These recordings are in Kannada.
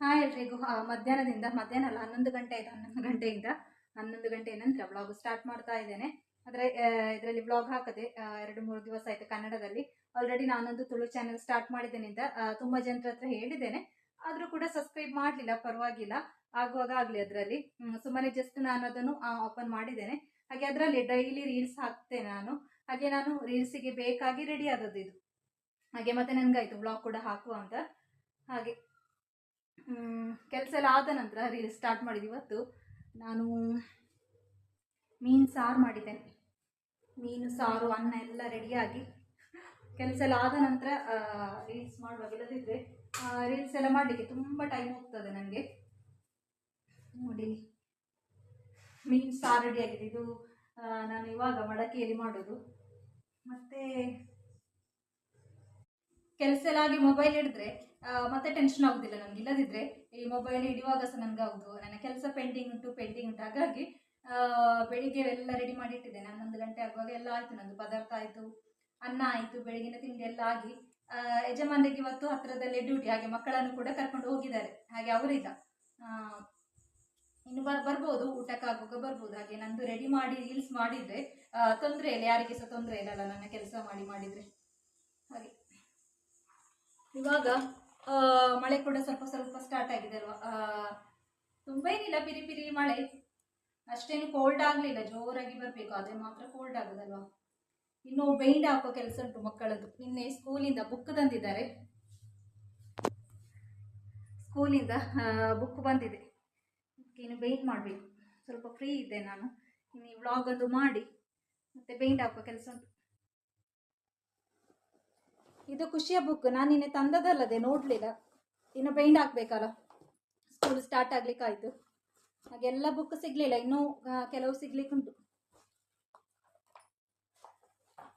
ಹಾಯ್ ಎಲ್ರಿಗೂ. ಮಧ್ಯಾಹ್ನದಿಂದ ಮಧ್ಯಾಹ್ನ ಅಲ್ಲ ಹನ್ನೊಂದು ಗಂಟೆ ಆಯ್ತು ಹನ್ನೊಂದು ಗಂಟೆಯಿಂದ. ಹನ್ನೊಂದು ಗಂಟೆ ನಂತರ ಬ್ಲಾಗ್ ಸ್ಟಾರ್ಟ್ ಮಾಡ್ತಾ ಇದ್ದೇನೆ. ಆದರೆ ಇದರಲ್ಲಿ ಬ್ಲಾಗ್ ಹಾಕದೆ ಎರಡು ಮೂರು ದಿವಸ ಆಯಿತು ಕನ್ನಡದಲ್ಲಿ. ಆಲ್ರೆಡಿ ನಾನೊಂದು ತುಳು ಚಾನೆಲ್ ಸ್ಟಾರ್ಟ್ ಮಾಡಿದ್ದೇನೆ ತುಂಬ ಆ, ತುಂಬಾ ಜನರ ಹತ್ರ ಹೇಳಿದ್ದೇನೆ. ಆದರೂ ಕೂಡ ಸಬ್ಸ್ಕ್ರೈಬ್ ಮಾಡಲಿಲ್ಲ ಪರವಾಗಿಲ್ಲ. ಆಗುವಾಗ ಆಗಲಿ ಅದರಲ್ಲಿ. ಸುಮ್ಮನೆ ಜಸ್ಟ್ ನಾನು ಅದನ್ನು ಓಪನ್ ಮಾಡಿದ್ದೇನೆ. ಹಾಗೆ ಅದರಲ್ಲಿ ಡೈಲಿ ರೀಲ್ಸ್ ಹಾಕ್ತೇನೆ ನಾನು. ಹಾಗೆ ನಾನು ರೀಲ್ಸಿಗೆ ಬೇಕಾಗಿ ರೆಡಿ ಆದದ್ದು ಇದು. ಹಾಗೆ ಮತ್ತೆ ನನಗಾಯ್ತು ಬ್ಲಾಗ್ ಕೂಡ ಹಾಕುವ ಅಂತ. ಹಾಗೆ. ಕೆಲಸ ಎಲ್ಲ ಆದ ನಂತರ ರೀಲ್ಸ್ ಸ್ಟಾರ್ಟ್ ಮಾಡಿದ್ದು ಇವತ್ತು. ನಾನು ಮೀನು ಸಾರು ಮಾಡಿದ್ದೇನೆ. ಮೀನು, ಸಾರು, ಅನ್ನ ಎಲ್ಲ ರೆಡಿಯಾಗಿ ಕೆಲಸ ಎಲ್ಲ ಆದ ನಂತರ ರೀಲ್ಸ್ ಮಾಡುವಾಗ ಇಲ್ಲದಿದ್ದರೆ ರೀಲ್ಸ್ ಎಲ್ಲ ಮಾಡಲಿಕ್ಕೆ ತುಂಬ ಟೈಮ್ ಹೋಗ್ತದೆ ನನಗೆ ನೋಡಿ ಮೀನು ಸಾರು ರೆಡಿಯಾಗಿದೆ ಇದು ನಾನು ಇವಾಗ ಮಡಕೆಯಲ್ಲಿ ಮಾಡೋದು. ಮತ್ತೆ ಕೆಲಸ ಎಲ್ಲ ಆಗಿ ಮೊಬೈಲ್ ಹಿಡಿದ್ರೆ ಮತ್ತೆ ಟೆನ್ಷನ್ ಆಗುದಿಲ್ಲ ನನಗೆ ಇಲ್ಲದಿದ್ರೆ ಈ ಮೊಬೈಲ್ ಹಿಡಿಯುವಾಗ ಸಹ ನನಗೆ ಹೌದು ನನ್ನ ಕೆಲಸ ಪೆಂಡಿಂಗ್ ಉಂಟು ಪೆಂಡಿಂಗ್ ಉಂಟು. ಹಾಗಾಗಿ ಬೆಳಿಗ್ಗೆ ಎಲ್ಲ ರೆಡಿ ಮಾಡಿ ಇಟ್ಟಿದ್ದೇನೆ ಹನ್ನೊಂದು ಗಂಟೆ ಆಗುವಾಗ ಎಲ್ಲ ಆಯ್ತು. ನಂದು ಪದಾರ್ಥ ಆಯ್ತು, ಅನ್ನ ಆಯ್ತು ಬೆಳಗಿನ ತಿಂಡಿ ಎಲ್ಲ ಆಗಿ ಯಜಮಾನರಿಗೆ ಇವತ್ತು ಹತ್ರದಲ್ಲೇ ಡ್ಯೂಟಿ ಹಾಗೆ ಮಕ್ಕಳನ್ನು ಕೂಡ ಕರ್ಕೊಂಡು ಹೋಗಿದ್ದಾರೆ. ಹಾಗೆ ಅವರಿಲ್ಲ ಇನ್ನು ಬರ್ ಬರ್ಬೋದು. ಊಟಕ್ಕಾಗುವಾಗ ಬರ್ಬೋದು. ಹಾಗೆ ನಂದು ರೆಡಿ ಮಾಡಿ ರೀಲ್ಸ್ ಮಾಡಿದ್ರೆ ತೊಂದರೆ ಇಲ್ಲ. ಯಾರಿಗೆ ಸಹ ತೊಂದರೆ ಇಲ್ಲಲ್ಲ ನನ್ನ ಕೆಲಸ ಮಾಡಿ, ಮಾಡಿದ್ರೆ. ಹಾಗೆ. ಇವಾಗ ಮಳೆ ಕೂಡ ಸ್ವಲ್ಪ ಸ್ವಲ್ಪ ಸ್ಟಾರ್ಟ್ ಆಗಿದೆ ಅಲ್ವಾ ತುಂಬ ಏನಿಲ್ಲ, ಪಿರಿ ಪಿರಿ ಮಳೆ. ಅಷ್ಟೇನು ಕೋಲ್ಡ್ ಆಗಲಿಲ್ಲ, ಜೋರಾಗಿ ಬರಬೇಕು ಅದೇ ಮಾತ್ರ ಕೋಲ್ಡ್ ಆಗೋದಲ್ವಾ? ಇನ್ನು ಬೈಂಡ್ ಹಾಕೋ ಕೆಲಸ ಉಂಟು ಮಕ್ಕಳದ್ದು. ನಿನ್ನೆ ಸ್ಕೂಲಿಂದ ಬುಕ್ ತಂದಿದ್ದಾರೆ. ಸ್ಕೂಲಿಂದ ಬುಕ್ ಬಂದಿದೆ. ಇನ್ನು ಬೈಂಡ್ ಮಾಡಬೇಕು. ಸ್ವಲ್ಪ ಫ್ರೀ ಇದ್ದೆ ನಾನು. ಇನ್ನು ವ್ಲಾಗ್ ಒಂದು ಮಾಡಿ. ಮತ್ತೆ ಬೈಂಡ್ ಹಾಕೋ ಕೆಲಸ ಉಂಟು. ಇದು ಖುಷಿಯ ಬುಕ್ ನಾನು ನಿನ್ನೆ ತಂದದಲ್ಲದೆ ನೋಡಲಿಲ್ಲ. ಇನ್ನು ಬೈಂಡ್ ಹಾಕ್ಬೇಕಲ್ಲ. ಸ್ಕೂಲ್ ಸ್ಟಾರ್ಟ್ ಆಗ್ಲಿಕ್ಕಾಯ್ತು ಹಾಗೆಲ್ಲ ಬುಕ್ ಸಿಗ್ಲಿಲ್ಲ. ಇನ್ನೂ ಕೆಲವು ಸಿಗ್ಲಿಕ್ಕುಂಟು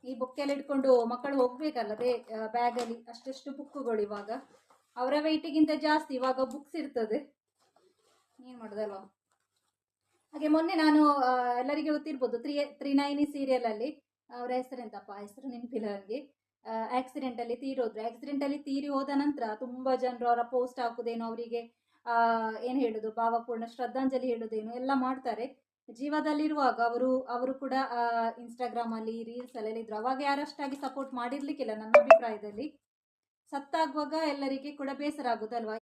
ಈ ಬುಕ್ ಎಲ್ಲ ಇಟ್ಕೊಂಡು ಮಕ್ಕಳು ಹೋಗ್ಬೇಕಲ್ಲ ಬೇ ಬ್ಯಾಗಲ್ಲಿ ಅಷ್ಟೆಷ್ಟು ಬುಕ್ಕುಗಳು ಇವಾಗ. ಅವರ ವೆಯ್ಟಿಗಿಂತ ಜಾಸ್ತಿ ಇವಾಗ ಬುಕ್ಸ್ ಇರ್ತದೆ. ಏನು ಮಾಡೋದಲ್ವಾ? ಹಾಗೆ ಮೊನ್ನೆ ನಾನು ಎಲ್ಲರಿಗೆ ಗೊತ್ತಿರ್ಬೋದು. ತ್ರೀ ತ್ರೀ ನೈನಿ ಸೀರಿಯಲಲ್ಲಿ ಅವರ ಹೆಸರೆಂತಪ್ಪ? ಹೆಸರು ನೆನಪಿಲ್ಲ ನನಗೆ ಆಕ್ಸಿಡೆಂಟಲ್ಲಿ ತೀರೋದ್ರು. ಆಕ್ಸಿಡೆಂಟಲ್ಲಿ ತೀರಿ ಹೋದ ನಂತರ ತುಂಬಾ ಜನರು ಅವರ ಪೋಸ್ಟ್ ಹಾಕುದೇನು ಅವರಿಗೆ ಏನು ಹೇಳೋದು? ಭಾವಪೂರ್ಣ ಶ್ರದ್ಧಾಂಜಲಿ ಹೇಳುದೇನು? ಎಲ್ಲ ಮಾಡ್ತಾರೆ. ಜೀವದಲ್ಲಿರುವಾಗ ಅವರು ಅವರು ಕೂಡ ಇನ್ಸ್ಟಾಗ್ರಾಮಲ್ಲಿ ರೀಲ್ಸ್ ಅಲ್ಲಿ ಇದ್ರು. ಅವಾಗ ಯಾರಷ್ಟಾಗಿ ಸಪೋರ್ಟ್ ಮಾಡಿರ್ಲಿಕ್ಕಿಲ್ಲ ನನ್ನ ಅಭಿಪ್ರಾಯದಲ್ಲಿ. ಸತ್ತಾಗುವಾಗ ಎಲ್ಲರಿಗೆ ಕೂಡ ಬೇಸರ ಆಗುದಲ್ವಾ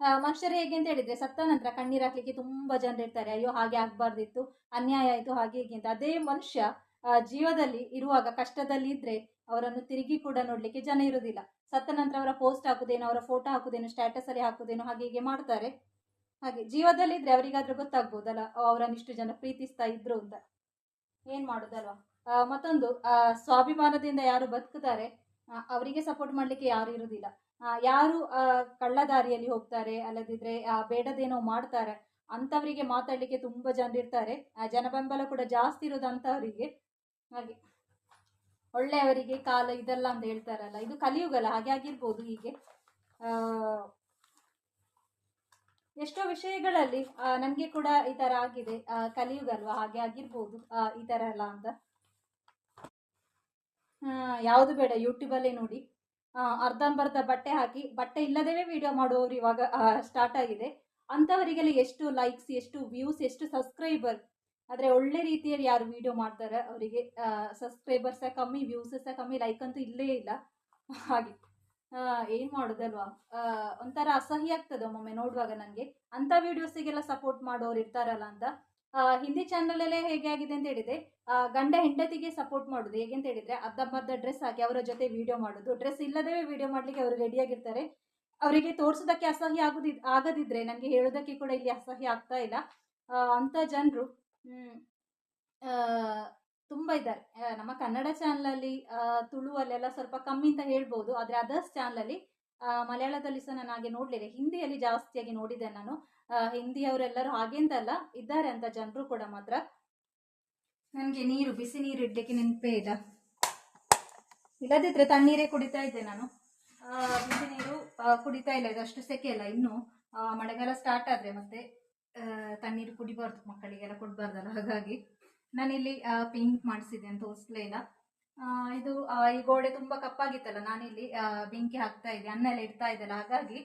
ಆ, ಮನುಷ್ಯರು ಹೇಗೆ ಅಂತ ಹೇಳಿದ್ರೆ ಸತ್ತ ನಂತರ ಕಣ್ಣೀರ್ ಹಾಕ್ಲಿಕ್ಕೆ ತುಂಬಾ ಜನರು ಇರ್ತಾರೆ. ಅಯ್ಯೋ ಹಾಗೆ ಆಗ್ಬಾರ್ದಿತ್ತು. ಅನ್ಯಾಯ ಆಯ್ತು ಹಾಗೆ ಹೀಗೆ ಅಂತ. ಅದೇ ಮನುಷ್ಯ ಆ, ಜೀವದಲ್ಲಿ ಇರುವಾಗ ಕಷ್ಟದಲ್ಲಿ ಇದ್ರೆ ಅವರನ್ನು ತಿರುಗಿ ಕೂಡ ನೋಡ್ಲಿಕ್ಕೆ ಜನ ಇರುವುದಿಲ್ಲ ಸತ್ತ ನಂತರ ಅವರ ಪೋಸ್ಟ್ ಹಾಕುದೇನೋ ಅವರ ಫೋಟೋ ಹಾಕುದೇನೋ ಸ್ಟೇಟಸ್ ಅಲ್ಲಿ ಹಾಕುದೇನೋ ಹಾಗೆ ಹೀಗೆ ಮಾಡ್ತಾರೆ. ಹಾಗೆ ಜೀವದಲ್ಲಿ ಇದ್ರೆ ಅವರಿಗಾದ್ರೂ ಗೊತ್ತಾಗ್ಬೋದಲ್ಲ ಅವರನ್ನು ಇಷ್ಟು ಜನ ಪ್ರೀತಿಸ್ತಾ ಇದ್ರು ಅಂತ. ಏನ್ ಮಾಡುದಲ್ವಾ? ಆ, ಮತ್ತೊಂದು ಸ್ವಾಭಿಮಾನದಿಂದ ಯಾರು ಬದುಕುತ್ತಾರೆ ಅವರಿಗೆ ಸಪೋರ್ಟ್ ಮಾಡ್ಲಿಕ್ಕೆ ಯಾರು ಇರುವುದಿಲ್ಲ ಯಾರು ಆ, ಕಳ್ಳ ದಾರಿಯಲ್ಲಿ ಹೋಗ್ತಾರೆ ಅಲ್ಲದಿದ್ರೆ ಬೇಡದೇನೋ ಮಾಡ್ತಾರೆ ಅಂಥವರಿಗೆ ಮಾತಾಡ್ಲಿಕ್ಕೆ ತುಂಬಾ ಜನ ಇರ್ತಾರೆ. ಆ, ಜನಬೆಂಬಲ ಕೂಡ ಜಾಸ್ತಿ ಇರೋದು ಅಂಥವರಿಗೆ ಹಾಗೆ. ಒಳ್ಳೆಯವರಿಗೆ ಕಾಲ ಇದೆಲ್ಲ ಅಂತ ಹೇಳ್ತಾರಲ್ಲ, ಇದು ಕಲಿಯುಗಲ್ಲ, ಹಾಗೆ ಆಗಿರ್ಬೋದು ಹೀಗೆ. ಎಷ್ಟೋ ವಿಷಯಗಳಲ್ಲಿ ನನಗೆ ಕೂಡ ಈ ತರ ಆಗಿದೆ. ಕಲಿಯುಗಲ್ವಾ ಕಲಿಯುಗ ಹಾಗೆ ಆಗಿರ್ಬೋದು ಈ ತರ ಎಲ್ಲ ಅಂತ. ಯಾವುದು ಬೇಡ ಯೂಟ್ಯೂಬಲ್ಲೇ ನೋಡಿ. ಅರ್ಧಂಬರ್ಧ ಬಟ್ಟೆ ಹಾಕಿ, ಬಟ್ಟೆ ಇಲ್ಲದೇ ವಿಡಿಯೋ ಮಾಡುವವರು ಇವಾಗ ಸ್ಟಾರ್ಟ್ ಆಗಿದೆ. ಅಂಥವರಿಗೆಲ್ಲ ಎಷ್ಟು ಲೈಕ್ಸ್ ಎಷ್ಟು ವ್ಯೂಸ್ ಎಷ್ಟು ಸಬ್ಸ್ಕ್ರೈಬರ್ ಆದರೆ ಒಳ್ಳೆ ರೀತಿಯಲ್ಲಿ ಯಾರು ವಿಡಿಯೋ ಮಾಡ್ತಾರೆ, ಅವರಿಗೆ ಸಬ್ಸ್ಕ್ರೈಬರ್ಸ್ ಸಹ ಕಮ್ಮಿ ವ್ಯೂಸ್ ಸಹ ಕಮ್ಮಿ ಲೈಕ್ ಅಂತೂ ಇಲ್ಲೇ ಇಲ್ಲ. ಹಾಗೆ ಏನು ಮಾಡೋದಲ್ವಾ? ಒಂಥರ ಅಸಹ್ಯ ಆಗ್ತದೆ ಒಮ್ಮೊಮ್ಮೆ ನೋಡುವಾಗ ನನಗೆ. ಅಂಥ ವಿಡಿಯೋಸಿಗೆಲ್ಲ ಸಪೋರ್ಟ್ ಮಾಡೋರು ಇರ್ತಾರಲ್ಲ ಅಂತ. ಹಿಂದಿ ಚಾನಲಲ್ಲೇ ಹೇಗೆ ಆಗಿದೆ ಅಂತ ಹೇಳಿದ್ರೆ ಗಂಡ ಹೆಂಡತಿಗೆ ಸಪೋರ್ಟ್ ಮಾಡೋದು. ಹೇಗೆ ಅಂತ ಹೇಳಿದ್ರೆ ಅರ್ಧಂಬರ್ಧ ಡ್ರೆಸ್ ಹಾಕಿ ಅವರ ಜೊತೆ ವಿಡಿಯೋ ಮಾಡೋದು. ಡ್ರೆಸ್ ಇಲ್ಲದೇ ವಿಡಿಯೋ ಮಾಡ್ಲಿಕ್ಕೆ ಅವರು ರೆಡಿಯಾಗಿರ್ತಾರೆ ಅವರಿಗೆ ತೋರಿಸೋದಕ್ಕೆ ಅಸಹ್ಯ ಆಗುದಿ ಆಗದಿದ್ರೆ, ನನಗೆ ಹೇಳೋದಕ್ಕೆ ಕೂಡ ಇಲ್ಲಿ ಅಸಹ್ಯ ಆಗ್ತಾ ಇಲ್ಲ. ಅಂಥ ಜನರು ತುಂಬ ಇದ್ದಾರೆ. ನಮ್ಮ ಕನ್ನಡ ಚಾನಲಲ್ಲಿ ತುಳುವಲ್ಲೆಲ್ಲ ಸ್ವಲ್ಪ ಕಮ್ಮಿ ಅಂತ ಹೇಳ್ಬೋದು. ಆದರೆ ಅದರ್ಸ್ ಚಾನಲಲ್ಲಿ ಮಲಯಾಳದಲ್ಲಿ ಸಹ ನಾನು ಹಾಗೆ ನೋಡಲಿಲ್ಲ ಹಿಂದಿಯಲ್ಲಿ ಜಾಸ್ತಿಯಾಗಿ ನೋಡಿದೆ ನಾನು. ಹಿಂದಿಯವರೆಲ್ಲರೂ ಹಾಗೆ ಅಂತಲ್ಲ ಇದ್ದಾರೆ ಅಂತ ಜನರು ಕೂಡ ಮಾತ್ರ. ನನಗೆ ನೀರು, ಬಿಸಿ ನೀರು ಇಡ್ಲಿಕ್ಕೆ ನೆನಪೇ ಇಲ್ಲ. ಇಲ್ಲದಿದ್ರೆ ತಣ್ಣೀರೇ ಕುಡಿತಾ ಇದ್ದೆ ನಾನು. ಬಿಸಿ ನೀರು ಕುಡಿತಾ ಇಲ್ಲ. ಇದಷ್ಟು ಸೆಕೆ ಇಲ್ಲ ಇನ್ನು. ಮಳೆಗಾಲ ಸ್ಟಾರ್ಟ್ ಆದರೆ ಮತ್ತೆ. ತಣ್ಣೀರು ಕುಡಿಬಾರ್ದು ಮಕ್ಕಳಿಗೆಲ್ಲ ಕೊಡಬಾರ್ದಲ್ಲ, ಹಾಗಾಗಿ. ನಾನಿಲ್ಲಿ ಪಿಂಕ್ ಮಾಡಿಸಿದೆ ಅಂತ ತೋರಿಸ್ಲೇ ಇಲ್ಲ. ಇದು ಈ ಗೋಡೆ ತುಂಬಾ ಕಪ್ಪಾಗಿತ್ತಲ್ಲ, ನಾನಿಲ್ಲಿ ಬೆಂಕಿ ಹಾಕ್ತಾ ಇದ್ದೆ, ಅನ್ನ ಎಲ್ಲ ಇಡ್ತಾ ಇದ್ದಲ್ಲ, ಹಾಗಾಗಿ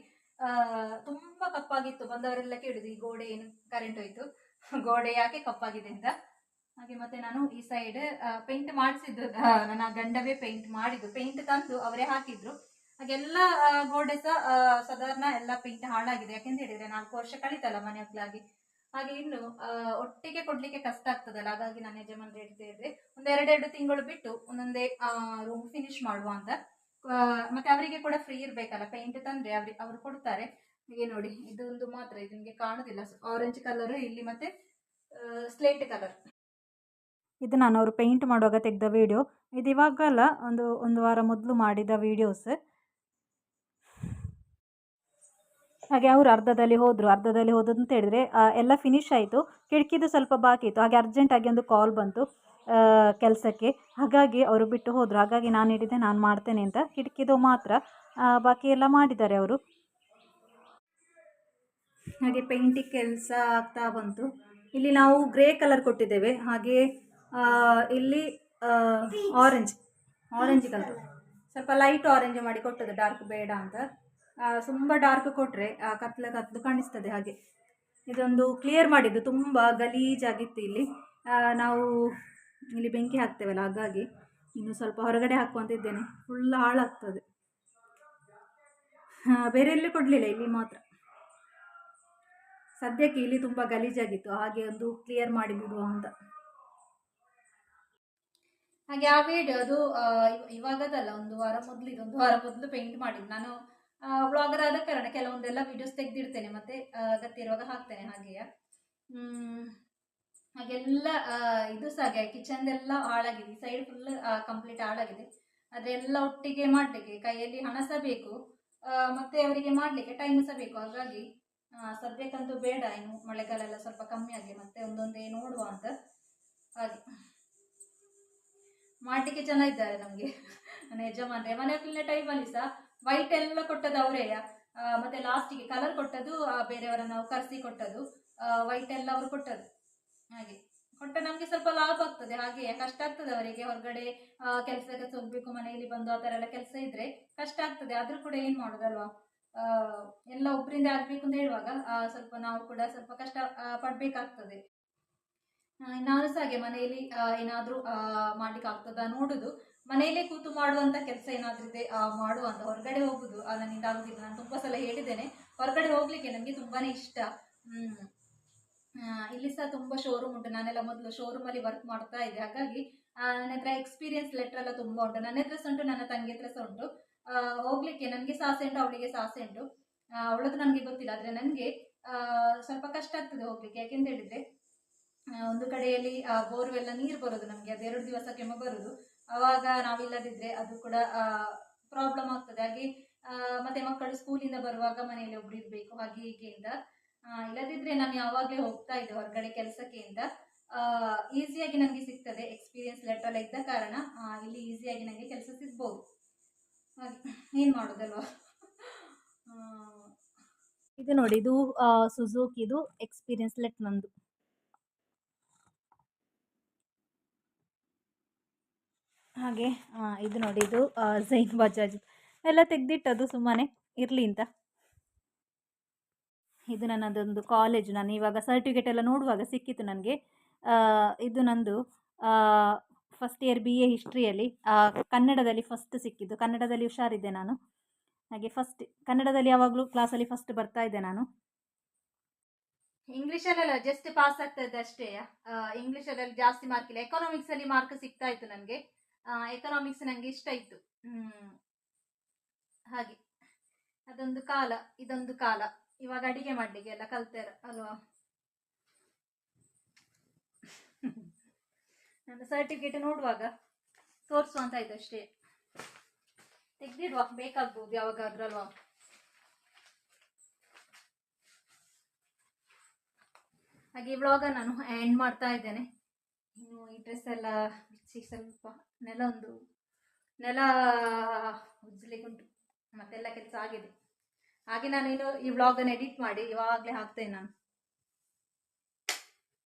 ತುಂಬಾ ಕಪ್ಪಾಗಿತ್ತು. ಬಂದವರೆಲ್ಲ ಕೇಳಿದ್ರು, ಈ ಗೋಡೆ ಏನು ಕರೆಂಟ್ ಹೋಯ್ತು? ಗೋಡೆ ಯಾಕೆ ಕಪ್ಪಾಗಿದೆ ಅಂತ. ಹಾಗೆ ಮತ್ತೆ ನಾನು ಈ ಸೈಡ್ ಪೇಂಟ್ ಮಾಡಿಸಿದ್ದು ನನ್ನ ಗಂಡವೇ ಪೇಂಟ್ ಮಾಡಿದ್ದು. ಪೇಂಟ್ ತಂದು ಅವರೇ ಹಾಕಿದ್ರು. ಹಾಗೆಲ್ಲ ಗೋಡೆ ಸಹ ಸಾಧಾರಣ ಎಲ್ಲ ಪೇಂಟ್ ಹಾಳಾಗಿದೆ. ಯಾಕೆಂತ ಹೇಳಿದ್ರೆ ನಾಲ್ಕು ವರ್ಷ ಕಳೀತಲ್ಲ ಮನೆ ಹಾಗೆ ಇನ್ನು ಒಟ್ಟಿಗೆ ಕೊಡ್ಲಿಕ್ಕೆ ಕಷ್ಟ ಆಗ್ತದಲ್ಲ. ಹಾಗಾಗಿ ನಾನು ಯಜಮಾನ್ರು ಹೇಳ್ತಾ ಇದ್ರೆ, ಒಂದ್ ಎರಡೆರಡು ತಿಂಗಳು ಬಿಟ್ಟು ಒಂದೊಂದೇ ರೂಮ್ ಫಿನಿಶ್ ಮಾಡುವ ಅಂತ. ಮತ್ತೆ ಅವರಿಗೆ ಕೂಡ ಫ್ರೀ ಇರ್ಬೇಕಲ್ಲ. ಪೇಂಟ್ ತಂದ್ರೆ ಅವ್ರಿಗೆ ಅವ್ರು ಕೊಡ್ತಾರೆ. ಹೀಗೆ ನೋಡಿ, ಇದೊಂದು ಮಾತ್ರ, ಇದು ನಿಮಗೆ ಕಾಣುದಿಲ್ಲ. ಆರೆಂಜ್ ಕಲರ್ ಇಲ್ಲಿ ಮತ್ತೆ ಸ್ಲೇಟ್ ಕಲರ್ ಇದು ನಾನು ಅವರು ಪೇಂಟ್ ಮಾಡುವಾಗ ತೆಗೆದ ವಿಡಿಯೋ ಇದು ಇವಾಗಲ್ಲ, ಒಂದು ಒಂದು ವಾರ ಮೊದಲು ಮಾಡಿದ ವಿಡಿಯೋಸ್ ಹಾಗೆ ಅವರು ಅರ್ಧದಲ್ಲಿ ಹೋದರು, ಅರ್ಧದಲ್ಲಿ ಹೋದದ್ದು ಅಂತ ಹೇಳಿದ್ರೆ ಎಲ್ಲ ಫಿನಿಶ್ ಆಯಿತು. ಕಿಟಕಿದು ಸ್ವಲ್ಪ ಬಾಕಿ ಇತ್ತು. ಹಾಗೆ ಅರ್ಜೆಂಟಾಗಿ ಒಂದು ಕಾಲ್ ಬಂತು ಕೆಲಸಕ್ಕೆ. ಹಾಗಾಗಿ ಅವರು ಬಿಟ್ಟು ಹೋದರು. ಹಾಗಾಗಿ ನಾನು ಹಿಡಿದೆ ನಾನು ಮಾಡ್ತೇನೆ ಅಂತ. ಕಿಟಕಿದು ಮಾತ್ರ ಬಾಕಿ ಎಲ್ಲ ಮಾಡಿದ್ದಾರೆ ಅವರು. ಹಾಗೆ ಪೇಂಟಿಂಗ್ ಕೆಲಸ ಆಗ್ತಾ ಬಂತು. ಇಲ್ಲಿ ನಾವು ಗ್ರೇ ಕಲರ್ ಕೊಟ್ಟಿದ್ದೇವೆ. ಹಾಗೆ ಇಲ್ಲಿ ಆರೆಂಜ್ ಆರೆಂಜ್ ಕಲರ್ ಸ್ವಲ್ಪ ಲೈಟ್ ಆರೆಂಜ್ ಮಾಡಿ ಕೊಟ್ಟದ್ದು ಡಾರ್ಕ್ ಬೇಡ ಅಂತ. ತುಂಬ ಡಾರ್ಕ್ ಕೊಟ್ಟರೆ ಕತ್ಲೆ ಕತ್ಲು ಕಾಣಿಸ್ತದೆ ಹಾಗೆ. ಇದೊಂದು ಕ್ಲಿಯರ್ ಮಾಡಿದ್ದು, ತುಂಬ ಗಲೀಜಾಗಿತ್ತು ಇಲ್ಲಿ. ನಾವು ಇಲ್ಲಿ ಬೆಂಕಿ ಹಾಕ್ತೇವಲ್ಲ, ಹಾಗಾಗಿ ಇನ್ನು ಸ್ವಲ್ಪ ಹೊರಗಡೆ ಹಾಕುವಂತಿದ್ದೇನೆ ಫುಲ್ ಹಾಳಾಗ್ತದೆ. ಬೇರೆ ಎಲ್ಲಿ ಕೊಡಲಿಲ್ಲ ಇಲ್ಲಿ ಮಾತ್ರ. ಸದ್ಯಕ್ಕೆ ಇಲ್ಲಿ ತುಂಬ ಗಲೀಜಾಗಿತ್ತು, ಹಾಗೆ ಒಂದು ಕ್ಲಿಯರ್ ಮಾಡಿ ಬಿಡುವ ಅಂತ. ಹಾಗೆ ಆ ಅದು ಇವಾಗದಲ್ಲ, ಒಂದು ವಾರ ಮೊದಲು ಒಂದು ವಾರ ಮೊದಲು ಪೇಂಟ್ ಮಾಡಿದ್ದು. ನಾನು ಬ್ಲಾಗರ್ ಆದ ಕಾರಣ ಕೆಲವೊಂದೆಲ್ಲ ವಿಡಿಯೋಸ್ ತೆಗೆದಿಡ್ತೇನೆ ಮತ್ತೆ ಅಗತ್ಯ ಇರುವಾಗ ಹಾಕ್ತೇನೆ ಹಾಗೆಯ? ಹ್ಮ್, ಹಾಗೆಲ್ಲ ಇದು ಸಹ ಹಾಗೆ ಕಿಚನ್ದೆಲ್ಲ ಹಾಳಾಗಿದೆ ಸೈಡ್ ಫುಲ್ ಕಂಪ್ಲೀಟ್ ಹಾಳಾಗಿದೆ. ಆದರೆ ಎಲ್ಲ ಒಟ್ಟಿಗೆ ಮಾಡಲಿಕ್ಕೆ ಕೈಯಲ್ಲಿ ಹಣ ಸಹ ಬೇಕು ಮತ್ತೆ ಅವರಿಗೆ ಮಾಡಲಿಕ್ಕೆ ಟೈಮ್ ಸಹ ಬೇಕು. ಹಾಗಾಗಿ ಸದ್ಯಕ್ಕಂತೂ ಬೇಡ ಇನ್ನು ಮಳೆಗಾಲ ಎಲ್ಲ ಸ್ವಲ್ಪ ಕಮ್ಮಿ ಆಗಿ ಮತ್ತೆ ಒಂದೊಂದೇ ನೋಡುವ ಅಂತ. ಹಾಗೆ. ಮಾಡಲಿಕ್ಕೆ ಜನ ಇದ್ದಾರೆ ನಮಗೆ. ನನ್ನ ಯಜಮಾನ್ರೆ ಮನೆ ಫುಲ್ ಟೈಮಲ್ಲಿ ಸಹ ವೈಟ್ ಎಲ್ಲ ಕೊಟ್ಟದ್ದು ಅವರೇ ಮತ್ತೆ ಲಾಸ್ಟಿಗೆ ಕಲರ್ ಕೊಟ್ಟದ್ದು ಆ, ಬೇರೆಯವರನ್ನ ನಾವು ಕರೆಸಿ ಕೊಟ್ಟದ್ದು. ವೈಟ್ ಎಲ್ಲ ಅವರು ಕೊಟ್ಟದ್ದು. ಹಾಗೆ. ಕೊಟ್ಟ ನಮಗೆ ಸ್ವಲ್ಪ ಲಾಭ ಆಗ್ತದೆ. ಹಾಗೆ ಕಷ್ಟ ಆಗ್ತದೆ ಅವರಿಗೆ ಹೊರಗಡೆ ಕೆಲಸಕ್ಕೆ ಹೋಗ್ಬೇಕು ಮನೆಯಲ್ಲಿ ಬಂದು ಆ ಥರ ಎಲ್ಲ ಕೆಲಸ ಇದ್ರೆ ಕಷ್ಟ ಆಗ್ತದೆ. ಆದ್ರೂ ಕೂಡ ಏನು ಮಾಡೋದಲ್ವಾ? ಎಲ್ಲ ಒಬ್ಬರಿಂದ ಆಗ್ಬೇಕು ಅಂತ ಹೇಳುವಾಗ ಸ್ವಲ್ಪ ನಾವು ಕೂಡ ಸ್ವಲ್ಪ ಕಷ್ಟ ಪಡ್ಬೇಕಾಗ್ತದೆ. ನಾನು ಸಹ ಹಾಗೆ ಮನೆಯಲ್ಲಿ ಏನಾದರೂ ಮಾಡ್ಲಿಕ್ಕೆ ಆಗ್ತದ ನೋಡುದು. ಮನೆಯಲ್ಲೇ ಕೂತು ಮಾಡುವಂತ ಕೆಲಸ ಏನಾದ್ರೂ ಇದೆ ಮಾಡುವಂತ ಹೊರಗಡೆ ಹೋಗುದು. ನನ್ನಿಂದ ಆಗುದಿಲ್ಲ ನಾನು ತುಂಬಾ ಸಲ ಹೇಳಿದ್ದೇನೆ. ಹೊರಗಡೆ ಹೋಗ್ಲಿಕ್ಕೆ ನನಗೆ ತುಂಬಾನೇ ಇಷ್ಟ. ಹ್ಮ್. ಇಲ್ಲಿ ಸಹ ತುಂಬಾ ಶೋರೂಮ್ ಉಂಟು. ನಾನೆಲ್ಲ ಮೊದಲು ಶೋರೂಮ್ ಅಲ್ಲಿ ವರ್ಕ್ ಮಾಡ್ತಾ ಇದ್ದೆ. ಹಾಗಾಗಿ ನನ್ನ ಹತ್ರ ಎಕ್ಸ್ಪೀರಿಯನ್ಸ್ ಲೆಟರ್ ಎಲ್ಲ ತುಂಬಾ ಉಂಟು. ನನ್ನ ಹತ್ರ ಸಹ ಉಂಟು, ನನ್ನ ತಂಗಿ ಹತ್ರ ಸಹ ಉಂಟು. ಹೋಗ್ಲಿಕ್ಕೆ ನನಗೆ ಸಾಸೆ ಉಂಟು, ಅವಳಿಗೆ ಸಾಸೆ ಉಂಟು. ಅವಳದ್ದು ನನಗೆ ಗೊತ್ತಿಲ್ಲ. ಆದ್ರೆ ನನಗೆ ಸ್ವಲ್ಪ ಕಷ್ಟ ಆಗ್ತದೆ ಹೋಗ್ಲಿಕ್ಕೆ. ಯಾಕೆಂತ ಹೇಳಿದ್ರೆ ಒಂದು ಕಡೆಯಲ್ಲಿ ಬೋರ್ವೆಲ್ಲ ನೀರು ಬರೋದು ನಮಗೆ ಎರಡು ಕೆಮ್ಮು ಬರೋದು. ಅವಾಗ ನಾವಿಲ್ಲದಿದ್ರೆ ಅದು ಕೂಡ ಪ್ರಾಬ್ಲಮ್ ಆಗ್ತದೆ. ಹಾಗೆ ಆ, ಮತ್ತೆ ಮಕ್ಕಳು ಸ್ಕೂಲಿಂದ ಬರುವಾಗ ಮನೆಯಲ್ಲಿ ಒಬ್ರು ಇರಬೇಕು ಹಾಗೆ ಹೀಗೆ ಅಂತ. ಇಲ್ಲದಿದ್ರೆ ನಾನು ಯಾವಾಗಲೇ ಹೋಗ್ತಾ ಇದ್ದೆ ಹೊರಗಡೆ ಕೆಲಸಕ್ಕೆ ಅಂತ. ಈಸಿಯಾಗಿ ನನಗೆ ಸಿಗ್ತದೆ ಎಕ್ಸ್ಪೀರಿಯನ್ಸ್ ಲೆಟರ್ ಇದ್ದ ಕಾರಣ ಆ, ಇಲ್ಲಿ ಈಸಿಯಾಗಿ ನನಗೆ ಕೆಲಸ ಸಿಗ್ಬೋದು. ಏನು ಮಾಡೋದಲ್ವಾ? ಆ, ಇದು ನೋಡಿ ಇದು ಸುಜುಕಿದು ಎಕ್ಸ್ಪೀರಿಯನ್ಸ್ ಲೆಟ್ ನಂದು. ಹಾಗೆ ಇದು ನೋಡಿ, ಇದು ಜೈನ್ ಬಜಾಜ್. ಎಲ್ಲ ತೆಗೆದಿಟ್ಟದು ಸುಮ್ಮನೆ ಇರಲಿ ಅಂತ. ಇದು ನನ್ನದೊಂದು ಕಾಲೇಜು ನಾನು ಇವಾಗ ಸರ್ಟಿಫಿಕೇಟ್ ಎಲ್ಲ ನೋಡುವಾಗ ಸಿಕ್ಕಿತ್ತು ನನಗೆ. ಇದು ನಂದು ಫಸ್ಟ್ ಇಯರ್ ಬಿ ಎ ಹಿಸ್ಟ್ರಿಯಲ್ಲಿ ಕನ್ನಡದಲ್ಲಿ ಫಸ್ಟ್ ಸಿಕ್ಕಿದ್ದು. ಕನ್ನಡದಲ್ಲಿ ಹುಷಾರಿದ್ದೆ ನಾನು. ಹಾಗೆ ಫಸ್ಟ್ ಕನ್ನಡದಲ್ಲಿ ಯಾವಾಗಲೂ ಕ್ಲಾಸಲ್ಲಿ ಫಸ್ಟ್ ಬರ್ತಾ ಇದ್ದೆ ನಾನು. ಇಂಗ್ಲೀಷಲ್ಲೆಲ್ಲ ಜಸ್ಟ್ ಪಾಸ್ ಆಗ್ತದೆ ಅಷ್ಟೇ ಇಂಗ್ಲೀಷಲ್ಲಿ ಜಾಸ್ತಿ ಮಾರ್ಕ್ ಇಲ್ಲ. ಎಕನಾಮಿಕ್ಸಲ್ಲಿ ಮಾರ್ಕ್ ಸಿಗ್ತಾ ಇತ್ತು ನನಗೆ. ಎಕನಾಮಿಕ್ಸ್ ನನಗೆ ಇಷ್ಟ ಇತ್ತು. ಹಾಗೆ. ಅದೊಂದು ಕಾಲ, ಇದೊಂದು ಕಾಲ. ಇವಾಗ ಅಡಿಗೆ ಮಾಡ್ಲಿಕ್ಕೆ ಎಲ್ಲ ಕಲ್ತಾರ, ಅಲ್ವಾ? ನನ್ನ ಸರ್ಟಿಫಿಕೇಟ್ ನೋಡುವಾಗ ತೋರಿಸುವಂತ ಆಯ್ತು ಅಷ್ಟೇ. ತೆಗ್ದಿಡುವ, ಬೇಕಾಗ್ಬೋದು ಯಾವಾಗಾದ್ರೂ, ಅಲ್ವಾ? ಹಾಗೆ ವ್ಲಾಗ ನಾನು ಎಂಡ್ ಮಾಡ್ತಾ ಇದ್ದೇನೆ. ಇನ್ನು ಈ ಡ್ರೆಸ್ ಎಲ್ಲ ಬಿಚ್ಚಿ ಸ್ವಲ್ಪ ನೆಲ ಒಂದು, ನೆಲ ಉಜ್ಜಲಿಕ್ಕುಂಟು ಮತ್ತೆಲ್ಲ ಕೆಲಸ ಆಗಿದೆ. ಹಾಗೆ ನಾನು ಇನ್ನು ಈ ವ್ಲಾಗನ್ನು ಎಡಿಟ್ ಮಾಡಿ ಇವಾಗಲೇ ಹಾಕ್ತೇನೆ ನಾನು.